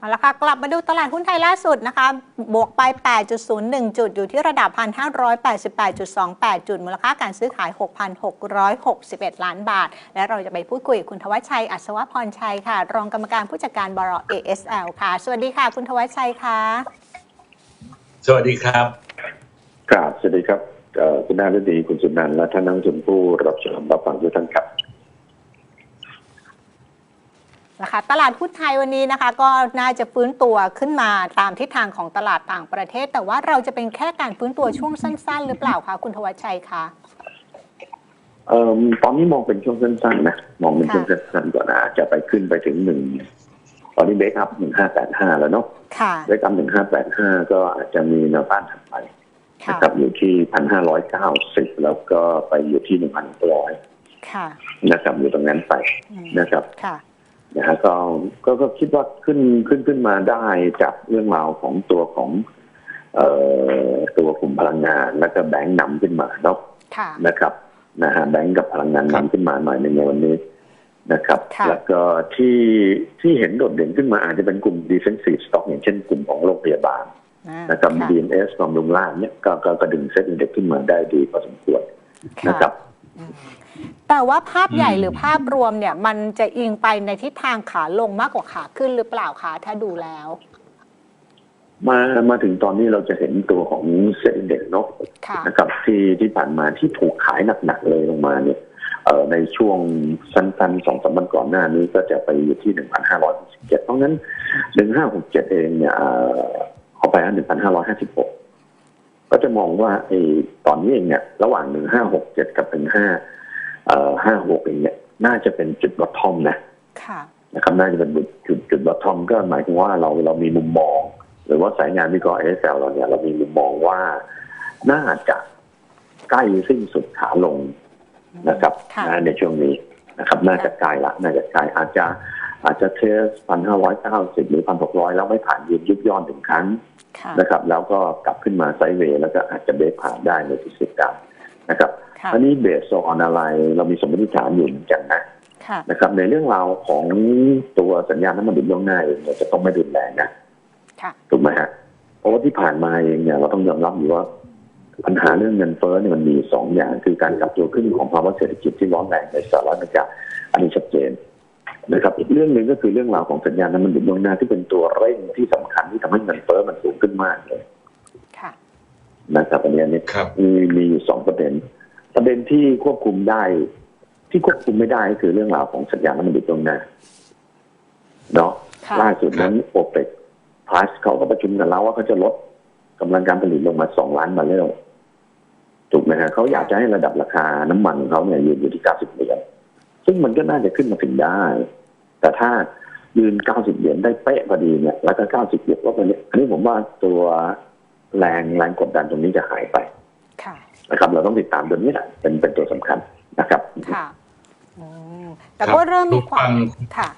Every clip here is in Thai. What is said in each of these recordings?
เอาละค่ะ กลับมาดูตลาดหุ้นไทยล่าสุดนะคะ บวกไป 8.01 จุด อยู่ที่ระดับ 1,588.28 จุด มูลค่าการซื้อขาย 6,661 ล้านบาท และเราจะไปพูดคุยกับคุณทวัชชัย อัศวพรชัยค่ะ รองกรรมการผู้จัดการบร ASL ค่ะ สวัสดีค่ะ คุณทวัชชัยค่ะ สวัสดีครับครับสวัสดีครับเอ่อคุณนาฤดี คุณสุนันท์และท่านนักลงทุนผู้รับชมรับฟังทุกท่านครับ นะคะตลาดหุ้นไทยวันนี้นะคะก็น่าจะฟื้นตัวขึ้นมาตามทิศทางของตลาดต่างประเทศ แต่ว่าเราจะเป็นแค่การฟื้นตัวช่วงสั้น ๆ หรือเปล่าคะคุณทวัชชัยคะเอ่อตอนนี้มองเป็นช่วงสั้นๆนะมองเป็นค่ะช่วงสั้นๆก่อนนะอาจจะไปขึ้นไปถึงหนึ่งตอนนี้เบรกอัพหนึ่งห้าแปดห้าแล้วเนาะค่ะเบรกอัพหนึ่งห้าแปดห้าก็อาจจะมีแนวต้านถัดไปค่ะนะครับอยู่ที่พันห้าร้อยเก้าสิบแล้วก็ไปอยู่ที่หนึ่งพันร้อยค่ะนะครับอยู่ตรงนั้นไปอืมนะครับค่ะ นะฮะก็ก็ก็คิดว่าขึ้นขึ้นขึ้นมาได้จากเรื่องราวของตัวของเอ่อตัวกลุ่มพลังงาน แล้วก็แบงก์นำขึ้นมาเนาะค่ะนะครับนะฮะแบงก์กับพลังงานนำขึ้นมาหน่อยหนึ่งในวันนี้นะครับ ค่ะ แล้วก็ที่ที่เห็นโดดเด่นขึ้นมาอาจจะเป็นกลุ่ม defensive stock อย่างเช่นกลุ่มของโรงพยาบาล อ่านะครับ ค่ะ BMS บำรุงราษฎร์เนี่ยก็ก็กระดึงเซ็ตอินเด็กขึ้นมาได้ดีพอสมควรนะครับอืม แต่ว่าภาพใหญ่อืมหรือภาพรวมเนี่ย มันจะอิงไปในทิศทางขาลงมากกว่าขาขึ้นหรือเปล่าคะถ้าดูแล้ว มามาถึงตอนนี้เราจะเห็นตัวของเซ็ตอินเด็กเนาะค่ะนะครับ ที่ที่ผ่านมาที่ถูกขายหนักๆเลยลงมาเนี่ยเอ่อในช่วงสั้นๆสองสามวันก่อนหน้านี้ก็จะไปอยู่ที่หนึ่งพันห้าร้อยสิบเจ็ดเพราะงั้นหนึ่งห้าหกเจ็ดเองเนี่ยเอ่อเอาไปหนึ่งพันห้าร้อยห้าสิบหก ก็จะมองว่าไอ้ตอนนี้เองเนี่ย ระหว่างหนึ่งห้าหกเจ็ดกับหนึ่งห้าเอ่อห้าหกเองเนี่ย น่าจะเป็นจุดบอททอมนะค่ะนะครับน่าจะเป็นจุดจุดจุดบอททอมก็หมายถึงว่าเราเรามีมุมมอง หรือว่าสายงานวิเคราะห์ SL เราเนี่ยเรามีมุมมองว่าน่าจะใกล้สิ้นสุดขาลงนะครับค่ะนะในช่วงนี้นะครับ น่าจะใกล้ละ น่าจะใกล้อาจจะ อาจจะเทสพันห้าร้อยเก้าสิบหรือพันหกร้อยแล้วไม่ผ่านยืนยุบย่อนถึงครั้งค่ะนะครับ แล้วก็กลับขึ้นมาไซด์เวย์แล้วก็อาจจะเบรกผ่านได้ในที่สุดการนะครับค่ะอันนี้เบสออนอะไรเรามีสมมติฐานอยู่เหมือนกันนะค่ะนะครับ ในเรื่องราวของตัวสัญญาณน้ำมันดิบล่วงหน้าเองเนี่ยจะต้องไม่รุนแรงนะค่ะถูกไหมฮะเพราะว่าที่ผ่านมาเองเนี่ยเราต้องยอมรับอยู่ว่าปัญหาเรื่องเงินเฟ้อเนี่ยมันมีสองอย่างคือการกลับตัวขึ้นของภาวะเศรษฐกิจที่ร้อนแรงในสหรัฐอเมริกาอันนี้ชัดเจน นะครับอีกเรื่องหนึ่งก็คือเรื่องราวของสัญญาณน้ำมันดิบล่วงหน้าที่เป็นตัวเร่งที่สำคัญที่ทำให้เงินเฟ้อมันสูงขึ้นมากเลยค่ะนะครับอันนี้อันนี้ครับมีมีอยู่สองประเด็น ประเด็นที่ควบคุมได้ ที่ควบคุมไม่ได้ก็คือเรื่องราวของสัญญาณน้ำมันดิบตรงหน้าเนาะค่ะล่าสุดนั้นโอเปกพาสเขาก็ประชุมกันแล้วว่าเขาจะลดกำลังการผลิตลงมาสองล้านบาร์เรลถูกไหมฮะเขาอยากจะให้ระดับราคาน้ำมันของเขาเนี่ยยืนอยู่ที่เก้าสิบเหรียญ ซึ่งมันก็น่าจะขึ้นมาถึงได้ แต่ถ้ายืนเก้าสิบเหรียญได้เป๊ะพอดีเนี่ย แล้วก็เก้าสิบเหรียญลดไปเนี่ยอันนี้ผมว่าตัวแรงแรงกดดันตรงนี้จะหายไปค่ะนะครับ เราต้องติดตามตัวนี้แหละเป็นเป็นตัวสำคัญนะครับ ค่ะอืมแต่ก็เริ่มมีความฟังค่ะ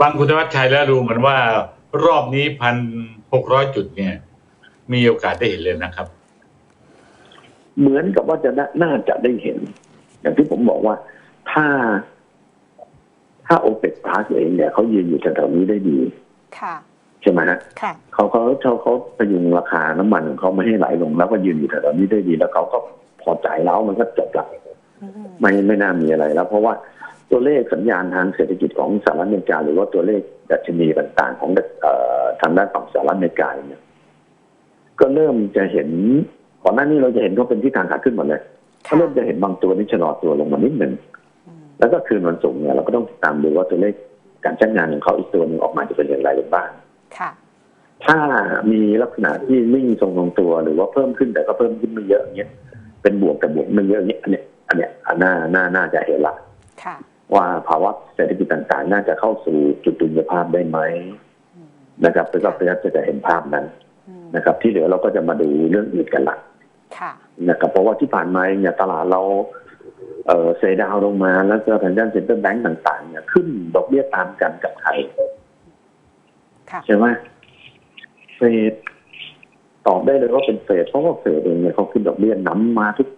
ฟังคุณธวัชชัยแล้วดูเหมือนว่ารอบนี้พันหกร้อยจุดเนี่ย มีโอกาสได้เห็นเลยนะครับ เหมือนกับว่าจะน่าน่าจะได้เห็น อย่างที่ผมบอกว่า ถ้า ถ้าโอเปกพาสเองเนี่ยเขายืนอยู่แถวๆนี้ได้ดีค่ะ ใช่ไหมฮะค่ะ เขาเขาเขาเขาพยุงราคาน้ำมันของเขาไม่ให้ไหลลงแล้วก็ยืนอยู่แถวๆนี้ได้ดี แล้วเขาก็พอใจแล้วมันก็จบละอืมไม่ไม่น่ามีอะไรแล้ว เพราะว่าตัวเลขสัญญาณทางเศรษฐกิจของสหรัฐอเมริกา หรือว่าตัวเลขดัชนีต่างๆ ของเอ่อทางด้านฝั่งสหรัฐอเมริกาเนี่ย ก็เริ่มจะเห็นก่อนหน้านี้เราจะเห็นเขาเป็นที่ทางขาขึ้นหมดเลย ก็เริ่มจะเห็นบางตัวนี่ชะลอตัวลงมานิดหนึ่งอืม แล้วก็คืนวันศุกร์เนี่ยเราก็ต้องติดตามดูว่าตัวเลขการใช้งานของเขาอีกตัวหนึ่งออกมาจะเป็นอย่างไรบ้างค่ะ ถ้ามีลักษณะที่ไม่มีทรงทรงตัวหรือว่าเพิ่มขึ้นแต่ก็เพิ่มขึ้นไม่เยอะอย่างเงี้ยเป็นบวกแต่บวกไม่เยอะอย่างเงี้ยอันเนี้ยอันเนี้ยอันน่าน่าน่าจะเห็นละค่ะ ว่าภาวะเศรษฐกิจต่างๆ น่าจะเข้าสู่จุดดุลยภาพได้ไหมอืมนะครับแล้วก็พยายามจะเห็นภาพนั้นอืมนะครับ ที่เหลือเราก็จะมาดูเรื่องอื่นกันละค่ะนะครับเพราะว่าที่ผ่านมาเนี่ยตลาดเรา เออเซดาวลงมาแล้วก็ทางด้านเซ็นเตอร์แบงก์ต่างๆเนี่ยขึ้นดอกเบี้ยตามกันกับไทยค่ะใช่ไหมเฟดตอบได้เลยว่าเป็นเฟดเพราะว่าเฟดเองเนี่ยเขาขึ้นดอกเบี้ยน้ำมาทุก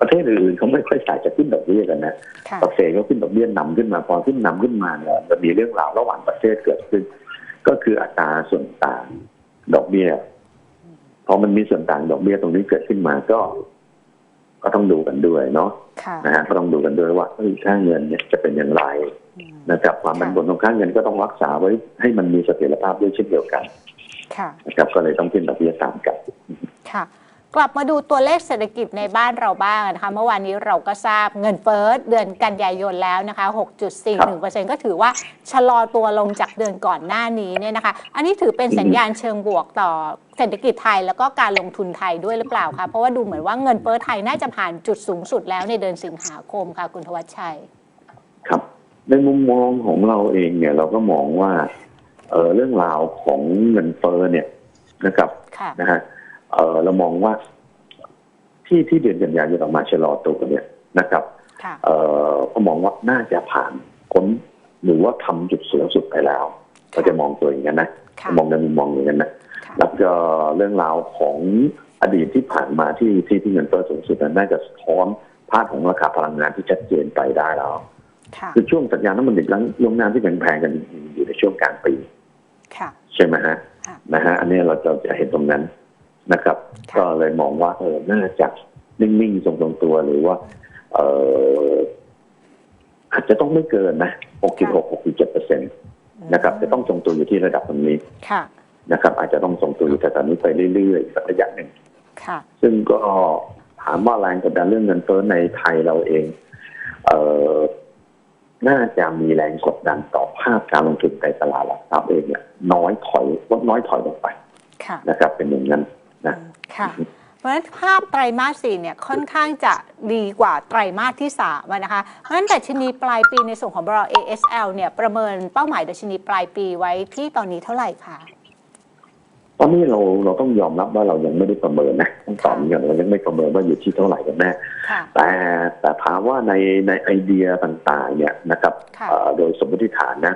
ประเทศอื่นๆเขาไม่ค่อยใส่จะขึ้นดอกเบี้ยกันนะค่ะแต่เฟดเขาขึ้นดอกเบี้ยนำขึ้นมาพอขึ้นนำขึ้นมาเนี่ยมันมีเรื่องราวระหว่างประเทศเกิดขึ้น ก็คืออัตราส่วนต่างดอกเบี้ยพอมันมีส่วนต่างดอกเบี้ยตรงนี้เกิดขึ้นมาก็ ก็ต้องดูกันด้วยเนาะค่ะนะฮะก็ต้องดูกันด้วยว่าเอ้ยค่าเงินเนี่ยจะเป็นอย่างไรอืมนะครับความมันบนของค่าเงินก็ต้องรักษาไว้ให้มันมีเสถียรภาพด้วยเช่นเดียวกันค่ะนะครับก็เลยต้องขึ้นดอกเบี้ยตามกันค่ะ กลับมาดูตัวเลขเศรษฐกิจในบ้านเราบ้างนะคะเมื่อวานนี้เราก็ทราบเงินเฟ้อเดือนกันยายนแล้วนะคะ 6.41%ก็ถือว่าชะลอตัวลงจากเดือนก่อนหน้านี้เนี่ยนะคะ อันนี้ถือเป็นสัญญาณเชิงบวกต่อเศรษฐกิจไทยแล้วก็การลงทุนไทยด้วยหรือเปล่าคะเพราะว่าดูเหมือนว่าเงินเฟ้อไทยน่าจะผ่านจุดสูงสุดแล้วในเดือนสิงหาคมค่ะคุณทวัชชัย ครับ ในมุมมองของเราเองเนี่ยเราก็มองว่าเออเรื่องราวของเงินเฟ้อเนี่ยนะครับค่ะนะฮะ เออเรามองว่าที่ที่เดือนกันยายนออกมาชะลอตัวเนี่ยนะครับค่ะเออก็มองว่าน่าจะผ่านพ้นหรือว่าทำจุดสูงสุดไปแล้ว ก็จะมองตัวอย่างนั้นนะค่ะมองในมุมมองอย่างนั้นนะค่ะแล้วก็เรื่องราวของอดีตที่ผ่านมาที่ที่ที่เงินเฟ้อสูงสุดนั้นน่าจะสะท้อนภาพของราคาพลังงานที่ชัดเจนไปได้แล้วค่ะคือช่วงสัญญาณน้ำมันดิบลังลงน้ำที่แพงๆกันอยู่ในช่วงกลางปีค่ะใช่ไหมฮะค่ะนะฮะอันนี้เราจะจะเห็นตรงนั้น นะครับค่ะก็เลยมองว่าเออน่าจะนิ่งๆทรงๆตัวหรือว่า เอออาจจะต้องไม่เกินนะ 66 67เปอร์เซ็นต์นะครับ จะต้องทรงตัวอยู่ที่ระดับตรงนี้ค่ะนะครับ อาจจะต้องทรงตัวอยู่แต่ตอนนี้ไปเรื่อยๆสักระยะหนึ่งค่ะซึ่งก็ถามว่าแรงกดดันเรื่องเงินเฟ้อในไทยเราเอง เอ่อน่าจะมีแรงกดดันต่อภาพการลงทุนในตลาดหลักทรัพย์เองเนี่ยน้อยถอยลดน้อยถอยลงไปค่ะนะครับเป็นอย่างนั้น นะค่ะเพราะฉะนั้นภาพไตรมาสสี่เนี่ยค่อนข้างจะดีกว่าไตรมาสที่สามอะนะคะ เพราะฉะนั้นดัชนีปลายปีในส่วนของบร ASL เนี่ยประเมินเป้าหมายดัชนีปลายปีไว้ที่ตอนนี้เท่าไหร่คะตอนนี้เราเราต้องยอมรับว่าเรายังไม่ได้ประเมินนะต้องตอบอย่างเรายังไม่ประเมินว่าอยู่ที่เท่าไหร่กันแน่ค่ะแต่แต่ถามว่าในในไอเดียต่างๆ เนี่ยนะครับค่ะเอ่อโดยสมมติฐานนะ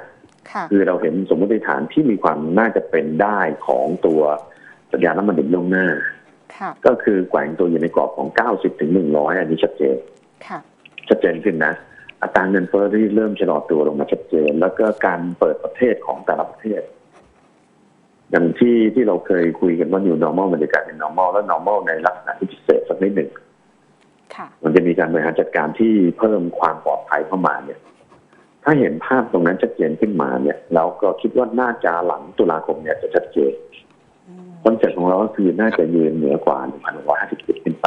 ค่ะคือเราเห็นสมมติฐานที่มีความน่าจะเป็นได้ของตัว สัญญาณน้ำมันดิบล่วงหน้าค่ะก็คือแกว่งตัวอยู่ในกรอบของ90ถึง100อันนี้ชัดเจนค่ะชัดเจนขึ้นนะ อัตราเงินเฟ้อที่เริ่มชะลอตัวลงมาชัดเจน แล้วก็การเปิดประเทศของแต่ละประเทศ อย่างที่ที่เราเคยคุยกันว่า new normal มันจะกลายเป็น normal และ normal ในลักษณะที่พิเศษสักนิดหนึ่งค่ะมันจะมีการบริหารจัดการที่เพิ่มความปลอดภัยเข้ามาเนี่ย ถ้าเห็นภาพตรงนั้นชัดเจนขึ้นมาเนี่ย เราก็คิดว่าน่าจะหลังตุลาคมเนี่ยจะชัดเจน อืมคอนเซ็ปต์ของเราก็คือน่าจะยืนเหนือกว่า 1,150จุดขึ้นไป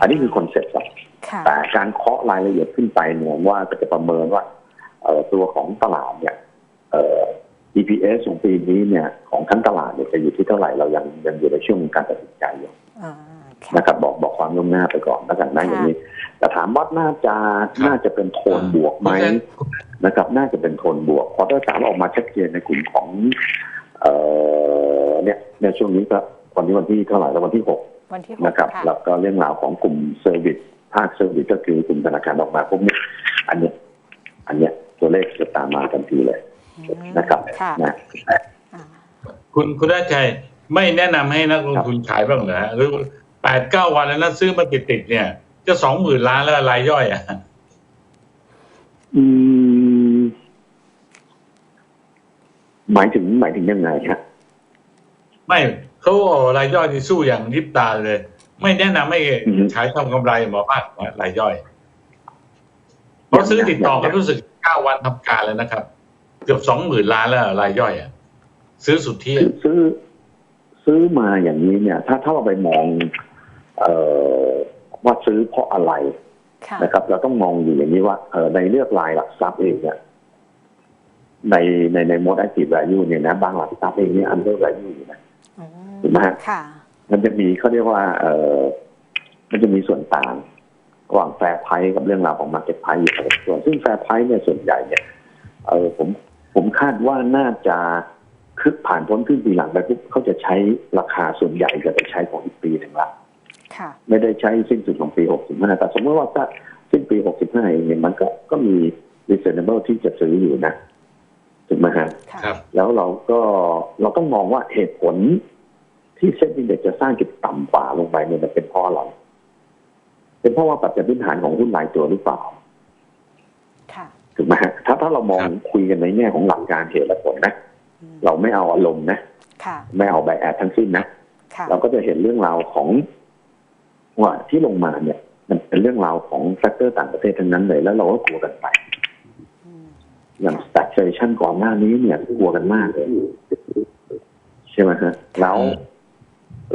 อันนี้คือคอนเซ็ปต์ครับค่ะแต่การเคาะรายละเอียดขึ้นไปเนี่ยว่าก็จะประเมินว่าเอ่อตัวของตลาดเนี่ยเอ่อ EPS ของปีนี้เนี่ยของทั้งตลาดเนี่ยจะอยู่ที่เท่าไหร่เรายังยังอยู่ในช่วงการตัดสินใจอยู่อ่าค่ะนะครับบอกบอกความล่วงหน้าไปก่อนแล้วกันนะค่ะอย่างนี้ แต่ถามว่าน่าจะน่าจะเป็นโทนบวกไหมนะครับ น่าจะเป็นโทนบวกควอเตอร์สามออกมาชัดเจนในกลุ่มของ เอ่อ เนี่ยในช่วงนี้ก็วันนี้วันที่เท่าไหร่แล้ววันที่หกวันที่หกนะครับค่ะแล้วก็เรื่องราวของกลุ่มเซอร์วิสภาคเซอร์วิสก็คือกลุ่มธนาคารออกมาพวกนี้อันเนี้ยอันเนี้ยตัวเลขจะตามมาทันทีเลยอืมนะครับค่ะนะอ่าคุณคุณได้ชัยไม่แนะนำให้นักลงทุนขายบ้างเหรอฮะหรือแปดเก้าวันแล้วนะซื้อมาติดติดๆเนี่ย จะสองหมื่นล้านแล้วรายย่อยอะอืมหมายถึงหมายถึงยังไงฮะ ไม่เขาเอารายย่อยที่สู้อย่างริบตาเลย ไม่แนะนำให้ขายทำกำไรหมอภาครายย่อยเพราะซื้อติดต่อกันรู้สึกเก้าวันทำการแล้วนะครับ เกือบสองหมื่นล้านแล้วรายย่อยอะ ซื้อสุดที่ซื้อ ซื้อซื้อมาอย่างนี้เนี่ย ถ้าถ้าเราไปมอง เอ่อว่าซื้อเพราะอะไรค่ะนะครับ เราต้องมองอยู่อย่างนี้ว่าเออในเลือกลายหลักทรัพย์เองเนี่ยในในในมดแอคทีฟ v ว l ยูเนี่ยนะบางหลักทรัพย์เองเนี่ยอันเดอร์ v ว l ยูอยู่นะอืม ถูกไหมฮะค่ะ มันจะมีเขาเรียกว่า เออมันจะมีส่วนต่างระหว่างแฟร์ไพรกับเรื่องราวของมาร์เก็ตไพรอยู่พอสมควรซึ่งแฟร์ไพรเนี่ยส่วนใหญ่เนี่ยเออผมผมคาดว่าน่าจะคือผ่านพ้นครึ่งปีหลังไปปุ๊บเขาจะใช้ราคาส่วนใหญ่จะไปใช้ของอีกปีหนึ่งละค่ะไม่ได้ใช้สิ้นสุดของปี65แต่สมมติว่าถ้าสิ้นปี65เองเนี่ยมันก็ก็มี reasonable ที่จะซื้ออยู่นะ ถูกไหมฮะค่ะครับ แล้วเราก็เราต้องมองว่าเหตุผลที่เซ็นดินเด็กจะสร้างจุดต่ำกว่าลงไปเนี่ยมันเป็นเพราะอะไร เป็นเพราะว่าปัจจัยพื้นฐานของหุ้นรายตัวหรือเปล่าค่ะถูกไหมฮะถ้าถ้าเรามองครับคุยกันในแง่ของหลักการเหตุและผลนะ เราไม่เอาอารมณ์นะค่ะไม่เอาใบแอดทั้งสิ้นนะค่ะเราก็จะเห็นเรื่องราวของว่าที่ลงมาเนี่ย มันเป็นเรื่องราวของแฟกเตอร์ต่างประเทศทั้งนั้นเลยแล้วเราก็กลัวกันไปอืม อย่าง stagflation ก่อนหน้านี้เนี่ยกลัวกันมากเลยใช่ไหมฮะแล้ว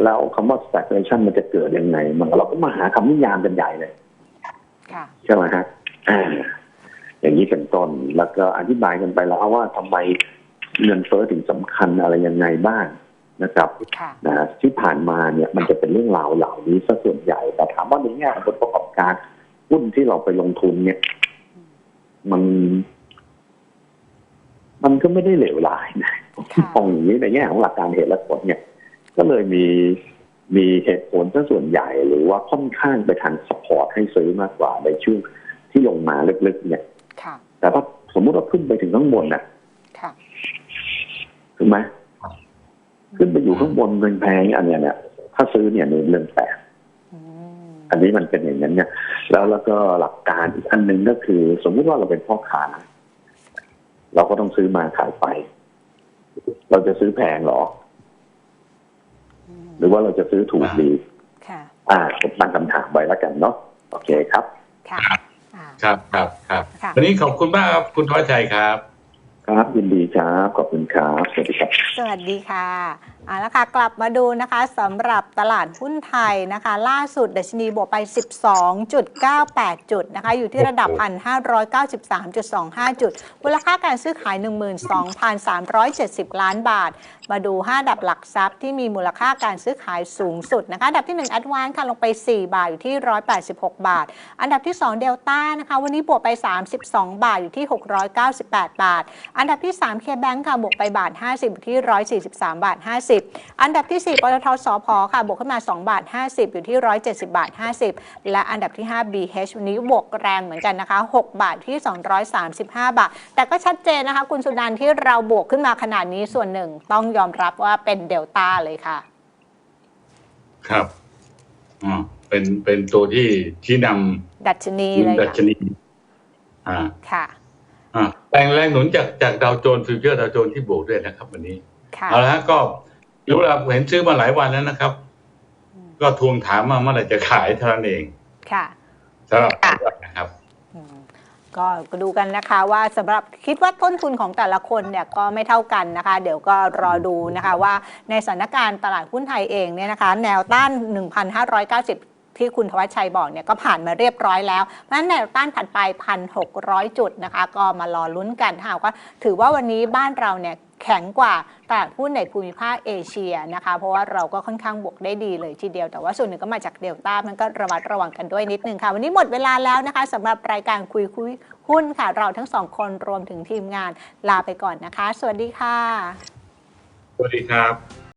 แล้วคำว่า stagflation มันจะเกิดยังไง มันเราก็มาหาคำนิยามกันใหญ่เลยค่ะใช่ไหมฮะอ่าอย่างนี้เป็นต้น แล้วก็อธิบายกันไปแล้วว่าทำไมเงินเฟ้อถึงสำคัญอะไรยังไงบ้างนะครับค่ะนะฮะที่ผ่านมาเนี่ยมันจะเป็นเรื่องราวเหล่านี้ซะส่วนใหญ่ แต่ถามว่าในแง่ของผลประกอบการหุ้นที่เราไปลงทุนเนี่ย มัน มันก็ไม่ได้เหลวร้ายนะค่ะมองอย่างนี้ในแง่ของหลักการเหตุและผลเนี่ย ก็เลยมีมีเหตุผลซะส่วนใหญ่หรือว่าค่อนข้างไปทางสปอร์ตให้ซื้อมากกว่าในช่วงที่ลงมาลึกๆเนี่ยค่ะแต่ถ้าสมมุติว่าขึ้นไปถึงข้างบนน่ะค่ะถูกไหมขึ้นไปอยู่ข้างบนแพงๆอันเนี้ยเนี่ยถ้าซื้อเนี่ยเรื่องแปลกอืมอันนี้มันเป็นอย่างนั้นเนี่ย แล้วแล้วก็หลักการอีกอันหนึ่งก็คือ สมมุติว่าเราเป็นพ่อค้า เราก็ต้องซื้อมาขายไป เราจะซื้อแพงเหรออืมหรือว่าเราจะซื้อถูกดีค่ะ อ่าผมตั้งคำถามไว้แล้วกันเนาะโอเคครับ ค่ะอ่าครับ ครับ ครับค่ะวันนี้ขอบคุณมากครับ คุณทวัชชัยครับ ครับยินดีครับขอบคุณครับสวัสดีครับ สวัสดีค่ะเอาละค่ะกลับมาดูนะคะสำหรับตลาดหุ้นไทยนะคะ ล่าสุดดัชนีบวกไป 12.98 จุดนะคะ อยู่ที่ระดับ 1,593.25 จุดมูลค่าการซื้อขาย 12,370 ล้านบาท มาดู5อันดับหลักทรัพย์ที่มีมูลค่าการซื้อขายสูงสุดนะคะอันดับที่ 1 Advance ค่ะลงไป 4 บาทอยู่ที่ 186 บาท อันดับที่ 2 Delta นะคะวันนี้บวกไป 32 บาทอยู่ที่ 698 บาทอันดับที่3 KBank ค่ะบวกไปบาท 50อยู่ที่ 143 บาท 50 อันดับที่ 4ปตทสพค่ะบวกขึ้นมา 2 บาท 50 อยู่ที่ 170 บาท 50 และอันดับที่ 5 BH วันนี้บวกแรงเหมือนกันนะคะ 6 บาทที่ 235 บาท แต่ก็ชัดเจนนะคะ คุณสุนันท์ที่เราบวกขึ้นมาขนาดนี้ส่วนหนึ่ง ต้องยอมรับว่าเป็นเดลต้าเลยค่ะ ครับอ่าเป็นเป็นตัวที่ชี้นดัชนีำเลยดัชค่ะนีอ่าค่ะ อ่าแรงแรงหนุนจากจากดาวโจนส์ฟิวเจอร์ดาวโจนส์ที่บวกด้วยนะครับ วันนี้ค่ะเอาละฮะก็รู้แล้วเห็นซื้อมาหลายวันแล้วนะครับ ก็ทวงถามมาเมื่อไหร่จะขายเท่านั้นเองค่ะสำหรับผมนะครับอืมก็ดูกันนะคะว่าสำหรับคิดว่าต้นทุนของแต่ละคนเนี่ยก็ไม่เท่ากันนะคะ เดี๋ยวก็รอดูนะคะว่าในสถานการณ์ตลาดหุ้นไทยเองเนี่ยนะคะ แนวต้าน 1,590 ที่คุณทวัชชัยบอกเนี่ยก็ผ่านมาเรียบร้อยแล้ว เพราะฉะนั้นแนวต้านถัดไป 1,600 จุดนะคะ ก็มารอลุ้นกันค่ะก็ถือว่าวันนี้บ้านเราเนี่ยแข็งกว่าตลาดหุ้นในภูมิภาคเอเชียนะคะ เพราะว่าเราก็ค่อนข้างบวกได้ดีเลยทีเดียว แต่ว่าส่วนหนึ่งก็มาจากเดลต้ามันก็ระมัดระวังกันด้วยนิดนึงค่ะ วันนี้หมดเวลาแล้วนะคะสำหรับรายการคุยคุยหุ้นค่ะ เราทั้งสองคนรวมถึงทีมงานลาไปก่อนนะคะ สวัสดีค่ะ สวัสดีครับ